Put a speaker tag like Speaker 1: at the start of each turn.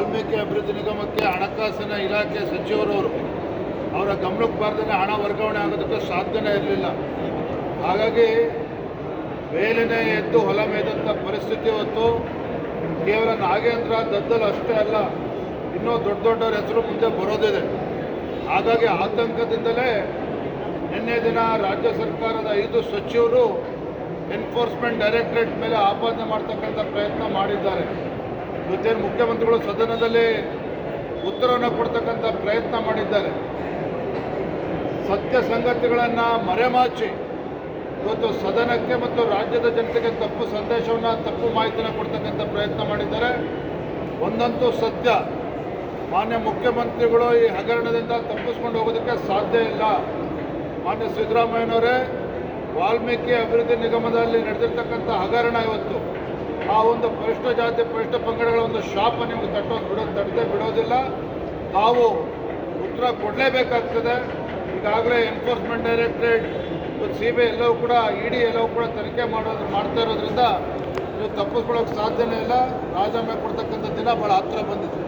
Speaker 1: ವಾಲ್ಮೀಕಿ ಅಭಿವೃದ್ಧಿ ನಿಗಮಕ್ಕೆ ಹಣಕಾಸಿನ ಇಲಾಖೆ ಸಚಿವರವರು ಅವರ ಗಮನಕ್ಕೆ ಬಾರ್ದೇ ಹಣ ವರ್ಗಾವಣೆ ಆಗೋದಕ್ಕೆ ಸಾಧ್ಯನೇ ಇರಲಿಲ್ಲ. ಹಾಗಾಗಿ ಮೇಲಿನೇ ಎದ್ದು ಹೊಲ ಮೇದಂಥ ಪರಿಸ್ಥಿತಿ ಹೊತ್ತು ಕೇವಲ ನಾಗೇಂದ್ರ ದದ್ದಲ್ ಅಷ್ಟೇ ಅಲ್ಲ, ಇನ್ನೂ ದೊಡ್ಡ ದೊಡ್ಡವ್ರ ಹೆಸರು ಮುಂದೆ ಬರೋದಿದೆ. ಹಾಗಾಗಿ ಆತಂಕದಿಂದಲೇ ನಿನ್ನೆ ದಿನ ರಾಜ್ಯ ಸರ್ಕಾರದ ಐದು ಸಚಿವರು ಎನ್ಫೋರ್ಸ್ಮೆಂಟ್ ಡೈರೆಕ್ಟರೇಟ್ ಮೇಲೆ ಆಪಾದನೆ ಮಾಡ್ತಕ್ಕಂಥ ಪ್ರಯತ್ನ ಮಾಡಿದ್ದಾರೆ. ಇವತ್ತೇನು ಮುಖ್ಯಮಂತ್ರಿಗಳು ಸದನದಲ್ಲಿ ಉತ್ತರವನ್ನು ಕೊಡ್ತಕ್ಕಂಥ ಪ್ರಯತ್ನ ಮಾಡಿದ್ದಾರೆ. ಸತ್ಯ ಸಂಗತಿಗಳನ್ನು ಮರೆಮಾಚಿ, ಇವತ್ತು ಸದನಕ್ಕೆ ಮತ್ತು ರಾಜ್ಯದ ಜನತೆಗೆ ತಪ್ಪು ಸಂದೇಶವನ್ನು, ತಪ್ಪು ಮಾಹಿತಿನ ಕೊಡ್ತಕ್ಕಂಥ ಪ್ರಯತ್ನ ಮಾಡಿದ್ದಾರೆ. ಒಂದಂತೂ ಸತ್ಯ. ಮಾನ್ಯ ಮುಖ್ಯಮಂತ್ರಿಗಳು ಈ ಹಗರಣದಿಂದ ತಪ್ಪಿಸ್ಕೊಂಡು ಹೋಗೋದಕ್ಕೆ ಸಾಧ್ಯ ಇಲ್ಲ. ಮಾನ್ಯ ಸಿದ್ದರಾಮಯ್ಯನವರೇ, ವಾಲ್ಮೀಕಿ ಅಭಿವೃದ್ಧಿ ನಿಗಮದಲ್ಲಿ ನಡೆದಿರ್ತಕ್ಕಂಥ ಹಗರಣ ಇವತ್ತು. ಆ ಒಂದು ಪರಿಷ್ಠ ಜಾತಿ ಪರಿಷ್ಠ ಪಂಗಡಗಳ ಒಂದು ಶಾಪ ನಿಮಗೆ ತಟ್ಟೋದು ಬಿಡೋ ತಟ್ಟದೆ ಬಿಡೋದಿಲ್ಲ. ತಾವು ಉತ್ತರ ಕೊಡಲೇಬೇಕಾಗ್ತದೆ. ಈಗಾಗಲೇ ಎನ್ಫೋರ್ಸ್ಮೆಂಟ್ ಡೈರೆಕ್ಟ್ರೇಟ್ ಮತ್ತು ಸಿ ಬಿ ಐ ಎಲ್ಲವೂ ಕೂಡ ಇಡಿ ಎಲ್ಲವೂ ಕೂಡ ತನಿಖೆ ಮಾಡೋದು ಮಾಡ್ತಾ ಇರೋದ್ರಿಂದ ನೀವು ತಪ್ಪಿಸ್ಕೊಳ್ಳೋಕೆ ಸಾಧ್ಯನೇ ಇಲ್ಲ. ರಾಜೀನಾಮೆ ಕೊಡ್ತಕ್ಕಂಥ ದಿನ ಭಾಳ ಹತ್ತಿರ ಬಂದಿದೆ.